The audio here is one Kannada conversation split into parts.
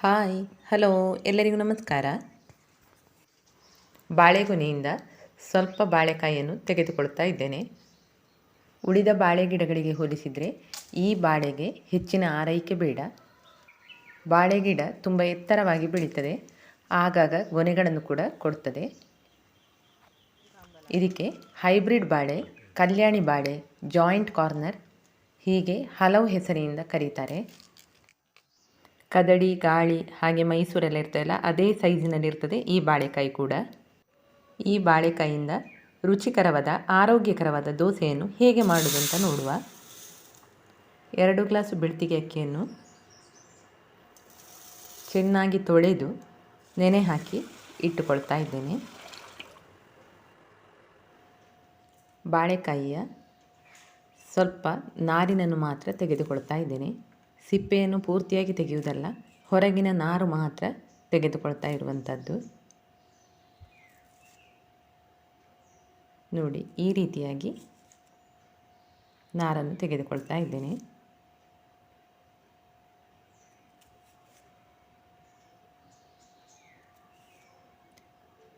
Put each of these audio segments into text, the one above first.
ಹಾಯ್, ಹಲೋ, ಎಲ್ಲರಿಗೂ ನಮಸ್ಕಾರ. ಬಾಳೆಗೊನೆಯಿಂದ ಸ್ವಲ್ಪ ಬಾಳೆಕಾಯಿಯನ್ನು ತೆಗೆದುಕೊಳ್ತಾ ಇದ್ದೇನೆ. ಉಳಿದ ಬಾಳೆ ಗಿಡಗಳಿಗೆ ಹೋಲಿಸಿದರೆ ಈ ಬಾಳೆಗೆ ಹೆಚ್ಚಿನ ಆರೈಕೆ ಬೇಡ. ಬಾಳೆ ಗಿಡ ತುಂಬ ಎತ್ತರವಾಗಿ ಬೆಳೀತದೆ, ಆಗಾಗ ಗೊನೆಗಳನ್ನು ಕೂಡ ಕೊಡ್ತದೆ. ಇದಕ್ಕೆ ಹೈಬ್ರಿಡ್ ಬಾಳೆ, ಕಲ್ಯಾಣಿ ಬಾಳೆ, ಜಾಯಿಂಟ್ ಕಾರ್ನರ್ ಹೀಗೆ ಹಲವು ಹೆಸರಿನಿಂದ ಕರೀತಾರೆ. ಕದಡಿ, ಗಾಳಿ ಹಾಗೆ ಮೈಸೂರೆಲ್ಲ ಇರ್ತಾಯಿಲ್ಲ ಅದೇ ಸೈಜಿನಲ್ಲಿರ್ತದೆ ಈ ಬಾಳೆಕಾಯಿ ಕೂಡ. ಈ ಬಾಳೆಕಾಯಿಯಿಂದ ರುಚಿಕರವಾದ, ಆರೋಗ್ಯಕರವಾದ ದೋಸೆಯನ್ನು ಹೇಗೆ ಮಾಡುವುದು ಅಂತ ನೋಡುವ. ಎರಡು ಗ್ಲಾಸು ಬಿಳ್ತಿಗೆ ಅಕ್ಕಿಯನ್ನು ಚೆನ್ನಾಗಿ ತೊಳೆದು ನೆನೆ ಹಾಕಿ ಇಟ್ಟುಕೊಳ್ತಾ ಇದ್ದೇನೆ. ಬಾಳೆಕಾಯಿಯ ಸ್ವಲ್ಪ ನಾರಿನನ್ನು ಮಾತ್ರ ತೆಗೆದುಕೊಳ್ತಾ ಇದ್ದೇನೆ. ಸಿಪ್ಪೆಯನ್ನು ಪೂರ್ತಿಯಾಗಿ ತೆಗೆಯುವುದಲ್ಲ, ಹೊರಗಿನ ನಾರು ಮಾತ್ರ ತೆಗೆದುಕೊಳ್ತಾ ಇರುವಂಥದ್ದು. ನೋಡಿ, ಈ ರೀತಿಯಾಗಿ ನಾರನ್ನು ತೆಗೆದುಕೊಳ್ತಾ ಇದ್ದೇನೆ.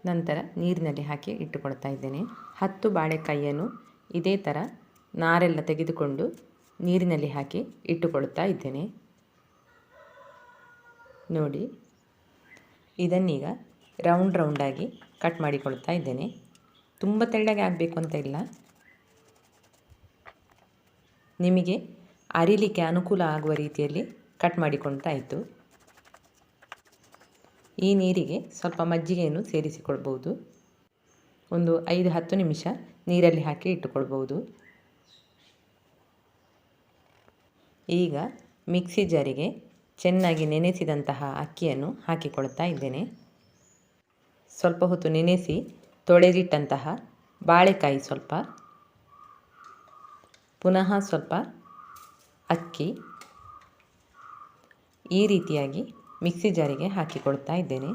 ನಂತರ ನೀರಿನಲ್ಲಿ ಹಾಕಿ ಇಟ್ಟುಕೊಳ್ತಾ ಇದ್ದೇನೆ. ಹತ್ತು ಬಾಳೆಕಾಯಿಯನ್ನು ಇದೇ ಥರ ನಾರೆಲ್ಲ ತೆಗೆದುಕೊಂಡು ನೀರಿನಲ್ಲಿ ಹಾಕಿ ಇಟ್ಟುಕೊಳ್ಳುತ್ತಾ ಇದ್ದೇನೆ. ನೋಡಿ, ಇದನ್ನೀಗ ರೌಂಡ್ ರೌಂಡಾಗಿ ಕಟ್ ಮಾಡಿಕೊಳ್ತಾ ಇದ್ದೇನೆ. ತುಂಬ ತೆಳ್ಳಗೆ ಆಗಬೇಕು ಅಂತ ಇಲ್ಲ. ನಿಮಗೆ ಅರಿಲಿಕ್ಕೆ ಅನುಕೂಲ ಆಗುವ ರೀತಿಯಲ್ಲಿ ಕಟ್ ಮಾಡಿಕೊಂಡಾಯಿತು ಈ ನೀರಿಗೆ ಸ್ವಲ್ಪ ಮಜ್ಜಿಗೆಯನ್ನು ಸೇರಿಸಿಕೊಳ್ಬೋದು ಒಂದು ಐದು ಹತ್ತು ನಿಮಿಷ ನೀರಲ್ಲಿ ಹಾಕಿ ಇಟ್ಟುಕೊಳ್ಬೋದು ಈಗ ಮಿಕ್ಸಿ ಜಾರಿಗೆ ಚೆನ್ನಾಗಿ ನೆನೆಸಿದಂತಹ ಅಕ್ಕಿಯನ್ನು ಹಾಕಿಕೊಳ್ತಾ ಇದ್ದೇನೆ. ಸ್ವಲ್ಪ ಹೊತ್ತು ನೆನೆಸಿ ತೊಳೆದಿಟ್ಟಂತಹ ಬಾಳೆಕಾಯಿ ಸ್ವಲ್ಪ, ಪುನಃ ಸ್ವಲ್ಪ ಅಕ್ಕಿ ಈ ರೀತಿಯಾಗಿ ಮಿಕ್ಸಿ ಜಾರಿಗೆ ಹಾಕಿಕೊಳ್ತಾ ಇದ್ದೇನೆ.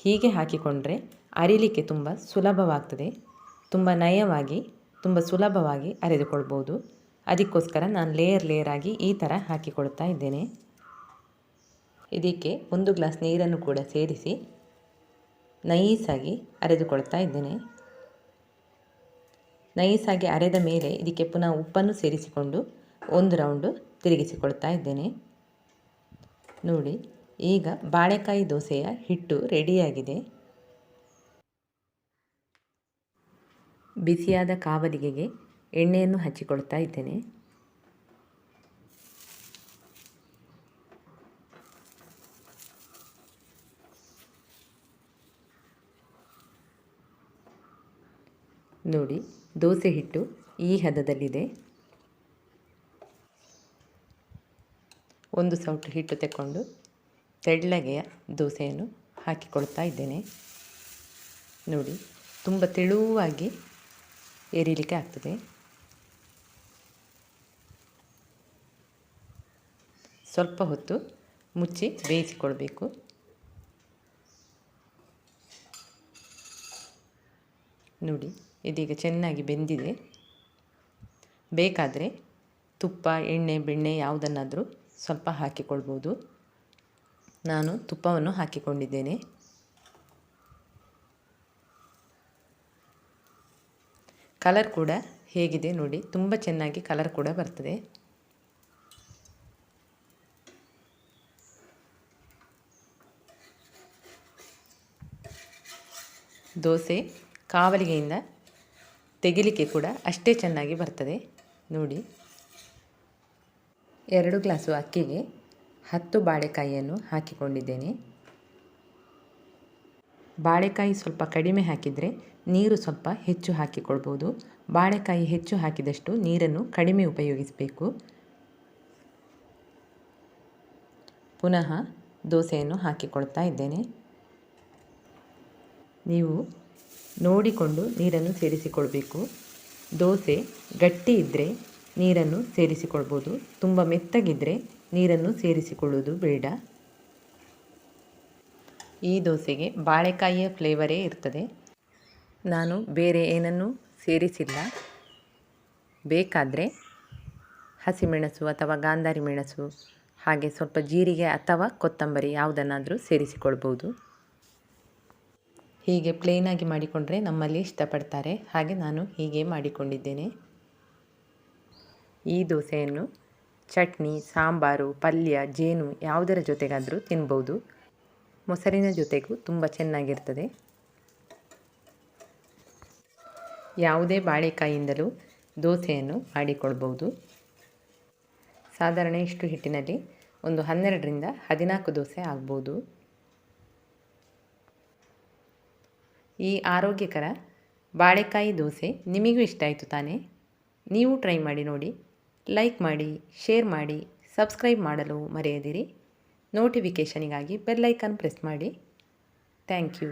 ಹೀಗೆ ಹಾಕಿಕೊಂಡ್ರೆ ಅರಿಲಿಕ್ಕೆ ತುಂಬ ಸುಲಭವಾಗ್ತದೆ, ತುಂಬ ನಯವಾಗಿ, ತುಂಬ ಸುಲಭವಾಗಿ ಅರೆದುಕೊಳ್ಬೋದು ಅದಕ್ಕೋಸ್ಕರ ನಾನು ಲೇಯರ್ ಲೇಯರ್ ಆಗಿ ಈ ಥರ ಹಾಕಿಕೊಳ್ತಾ ಇದ್ದೇನೆ. ಇದಕ್ಕೆ ಒಂದು ಗ್ಲಾಸ್ ನೀರನ್ನು ಕೂಡ ಸೇರಿಸಿ ನೈಸಾಗಿ ಅರೆದುಕೊಳ್ತಾ ಇದ್ದೇನೆ. ನೈಸಾಗಿ ಅರೆದ ಮೇಲೆ ಇದಕ್ಕೆ ಪುನಃ ಉಪ್ಪನ್ನು ಸೇರಿಸಿಕೊಂಡು ಒಂದು ರೌಂಡು ತಿರುಗಿಸಿಕೊಳ್ತಾ ಇದ್ದೇನೆ. ನೋಡಿ, ಈಗ ಬಾಳೆಕಾಯಿ ದೋಸೆಯ ಹಿಟ್ಟು ರೆಡಿಯಾಗಿದೆ ಬಿಸಿಯಾದ ಕಾವಲಿಗೆಗೆ ಎಣ್ಣೆಯನ್ನು ಹಚ್ಚಿಕೊಳ್ತಾ ಇದ್ದೇನೆ. ನೋಡಿ, ದೋಸೆ ಹಿಟ್ಟು ಈ ಹದದಲ್ಲಿದೆ. ಒಂದು ಸೌಟು ಹಿಟ್ಟು ತೆಕ್ಕೊಂಡು ತೆಳ್ಳಗೆಯ ದೋಸೆಯನ್ನು ಹಾಕಿಕೊಳ್ತಾ ಇದ್ದೇನೆ. ನೋಡಿ, ತುಂಬ ತೆಳುವಾಗಿ ಎರಿಲಿಕ್ಕೆ ಆಗ್ತದೆ. ಸ್ವಲ್ಪ ಹೊತ್ತು ಮುಚ್ಚಿ ಬೇಯಿಸಿಕೊಳ್ಬೇಕು. ನೋಡಿ, ಇದೀಗ ಚೆನ್ನಾಗಿ ಬೆಂದಿದೆ. ಬೇಕಾದರೆ ತುಪ್ಪ, ಎಣ್ಣೆ, ಬೆಣ್ಣೆ ಯಾವುದನ್ನಾದರೂ ಸ್ವಲ್ಪ ಹಾಕಿಕೊಳ್ಬೋದು. ನಾನು ತುಪ್ಪವನ್ನು ಹಾಕಿಕೊಂಡಿದ್ದೇನೆ. ಕಲರ್ ಕೂಡ ಹೇಗಿದೆ ನೋಡಿ, ತುಂಬ ಚೆನ್ನಾಗಿ ಕಲರ್ ಕೂಡ ಬರ್ತದೆ. ದೋಸೆ, ಕಾವಲಿಗೆಯಿಂದ ತೆಗಿಲಿಕ್ಕೆ ಕೂಡ ಅಷ್ಟೇ ಚೆನ್ನಾಗಿ ಬರ್ತದೆ. ನೋಡಿ. ಎರಡು ಗ್ಲಾಸು ಅಕ್ಕಿಗೆ ಹತ್ತು ಬಾಳೆಕಾಯಿಯನ್ನು ಹಾಕಿಕೊಂಡಿದ್ದೇನೆ. ಬಾಳೆಕಾಯಿ ಸ್ವಲ್ಪ ಕಡಿಮೆ ಹಾಕಿದರೆ ನೀರು ಸ್ವಲ್ಪ ಹೆಚ್ಚು ಹಾಕಿಕೊಳ್ಬೋದು. ಬಾಳೆಕಾಯಿ ಹೆಚ್ಚು ಹಾಕಿದಷ್ಟು ನೀರನ್ನು ಕಡಿಮೆ ಉಪಯೋಗಿಸಬೇಕು. ಪುನಃ ದೋಸೆಯನ್ನು ಹಾಕಿಕೊಳ್ತಾ ಇದ್ದೇನೆ. ನೀವು ನೋಡಿಕೊಂಡು ನೀರನ್ನು ಸೇರಿಸಿಕೊಳ್ಬೇಕು. ದೋಸೆ ಗಟ್ಟಿ ಇದ್ದರೆ ನೀರನ್ನು ಸೇರಿಸಿಕೊಳ್ಬೋದು. ತುಂಬ ಮೆತ್ತಗಿದ್ದರೆ ನೀರನ್ನು ಸೇರಿಸಿಕೊಳ್ಳುವುದು ಬೇಡ. ಈ ದೋಸೆಗೆ ಬಾಳೆಕಾಯಿಯ ಫ್ಲೇವರೇ ಇರ್ತದೆ. ನಾನು ಬೇರೆ ಏನನ್ನೂ ಸೇರಿಸಿಲ್ಲ. ಬೇಕಾದರೆ ಹಸಿಮೆಣಸು ಅಥವಾ ಗಾಂಧಾರಿ ಮೆಣಸು ಹಾಗೆ ಸ್ವಲ್ಪ ಜೀರಿಗೆ ಅಥವಾ ಕೊತ್ತಂಬರಿ ಯಾವುದನ್ನಾದರೂ ಸೇರಿಸಿಕೊಳ್ಬೋದು. ಹೀಗೆ ಪ್ಲೇನಾಗಿ ಮಾಡಿಕೊಂಡ್ರೆ ನಮ್ಮಲ್ಲಿ ಇಷ್ಟಪಡ್ತಾರೆ. ಹಾಗೆ ನಾನು ಹೀಗೆ ಮಾಡಿಕೊಂಡಿದ್ದೇನೆ. ಈ ದೋಸೆಯನ್ನು ಚಟ್ನಿ, ಸಾಂಬಾರು, ಪಲ್ಯ, ಜೇನು ಯಾವುದರ ಜೊತೆಗಾದರೂ ತಿನ್ಬೋದು. ಮೊಸರಿನ ಜೊತೆಗೂ ತುಂಬ ಚೆನ್ನಾಗಿರ್ತದೆ. ಯಾವುದೇ ಬಾಳೆಕಾಯಿಂದಲೂ ದೋಸೆಯನ್ನು ಮಾಡಿಕೊಳ್ಬೋದು. ಸಾಧಾರಣ ಇಷ್ಟು ಹಿಟ್ಟಿನಲ್ಲಿ ಒಂದು ಹನ್ನೆರಡರಿಂದ ಹದಿನಾಲ್ಕು ದೋಸೆ ಆಗ್ಬೋದು. ಈ ಆರೋಗ್ಯಕರ ಬಾಳೆಕಾಯಿ ದೋಸೆ ನಿಮಗೂ ಇಷ್ಟ ಆಯಿತು ತಾನೇ? ನೀವು ಟ್ರೈ ಮಾಡಿ ನೋಡಿ. ಲೈಕ್ ಮಾಡಿ, ಶೇರ್ ಮಾಡಿ, ಸಬ್ಸ್ಕ್ರೈಬ್ ಮಾಡಲು ಮರೆಯದಿರಿ. ನೋಟಿಫಿಕೇಷನಿಗಾಗಿ ಬೆಲ್ಲೈಕನ್ ಪ್ರೆಸ್ ಮಾಡಿ. Thank you.